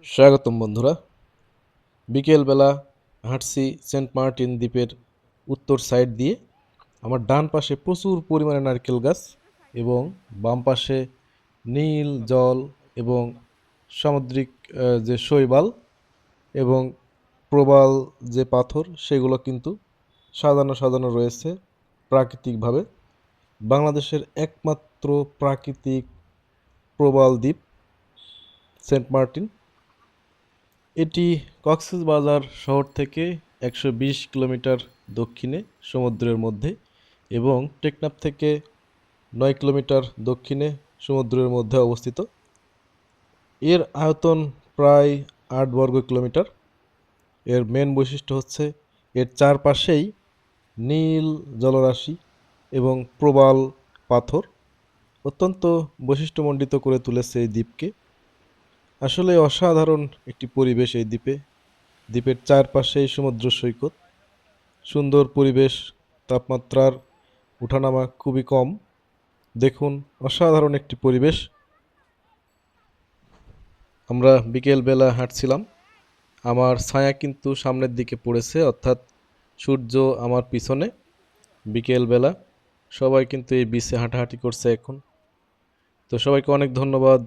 স্বাগতম বন্ধুরা। বিকেলবেলা হাঁটছি সেন্ট মার্টিন দ্বীপের উত্তর সাইড দিয়ে। আমার ডান পাশে প্রচুর পরিমাণে নারকেল গাছ এবং বাম পাশে নীল, জল এবং সামুদ্রিক যে শৈবাল এবং প্রবাল যে পাথর, সেগুলো কিন্তু সাজানো সাজানো রয়েছে প্রাকৃতিকভাবে। বাংলাদেশের একমাত্র প্রাকৃতিক প্রবাল দ্বীপ সেন্ট মার্টিন। এটি কক্সবাজার শহর থেকে একশো বিশ কিলোমিটার দক্ষিণে, সমুদ্রের মধ্যে এবং টেকনাফ থেকে নয় কিলোমিটার দক্ষিণে, সমুদ্রের মধ্যে অবস্থিত। এর আয়তন প্রায় আট বর্গ কিলোমিটার। এর মেন বৈশিষ্ট্য হচ্ছে, এর চারপাশেই নীল জলরাশি এবং প্রবাল পাথর। অত্যন্ত বৈশিষ্ট্যমণ্ডিত করে তুলেছে এই দ্বীপকে। আসলে অসাধারণ একটি পরিবেশ এই দ্বীপে। দ্বীপের চারপাশেই সমুদ্র সৈকত। সুন্দর পরিবেশ, তাপমাত্রার উঠানামা খুবই কম। দেখুন, অসাধারণ একটি পরিবেশ। আমরা বিকেলবেলা হাঁটছিলাম। আমার ছায়া কিন্তু সামনের দিকে পড়েছে, অর্থাৎ সূর্য আমার পিছনে। বিকেলবেলা সবাই কিন্তু এই বিচে হাঁটাহাঁটি করছে এখন। তো সবাইকে অনেক ধন্যবাদ।